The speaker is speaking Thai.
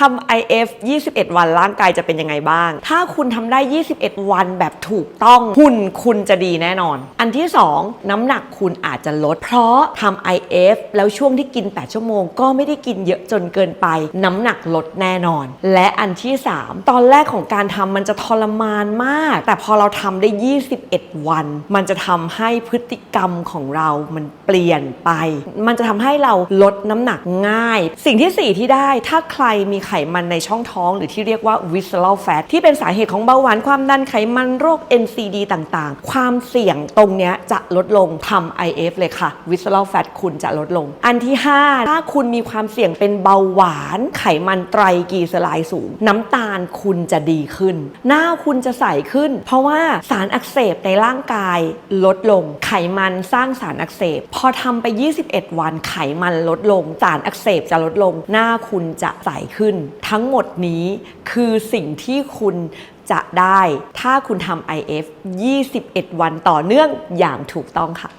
ทำ IF 21 วันร่างกายจะเป็นยังไงบ้าง ถ้าคุณทำได้ 21 วันแบบถูกต้องหุ่นคุณจะดีแน่นอน อันที่ 2 น้ำหนักคุณอาจจะลด เพราะทำ IF แล้วช่วงที่กิน 8 ชั่วโมง ก็ไม่ได้กินเยอะจนเกินไป น้ำหนักลดแน่นอน และอันที่ 3 ตอนแรกของการทำมันจะทรมานมาก แต่พอเราทำได้ 21 วัน มันจะทำให้พฤติกรรมของเรามันเปลี่ยนไป มันจะทำให้เราลดน้ำหนักง่าย สิ่งที่ 4 ที่ได้ถ้าใครมีไขมันในช่องท้องหรือที่เรียกว่า visceral fat ที่เป็นสาเหตุของเบาหวานความดันไขมันโรค NCD ต่างๆ ความเสี่ยงตรงนี้จะลดลงทำ IF เลยค่ะ visceral fat คุณจะลดลง อันที่ 5 ถ้าคุณมีความเสี่ยงเป็นเบาหวาน ไขมันไตรกีเซอไรด์สูง น้ำตาลคุณจะดีขึ้น หน้าคุณจะใสขึ้น เพราะว่าสารอักเสบในร่างกายลดลง ไขมันสร้างสารอักเสบ พอทำไป 21 วันไขมันลดลง สารอักเสบจะลดลง หน้าคุณจะใสขึ้นทั้งหมดนี้คือสิ่งที่คุณจะได้ ถ้าคุณทำ IF 21 วันต่อเนื่องอย่างถูกต้องค่ะ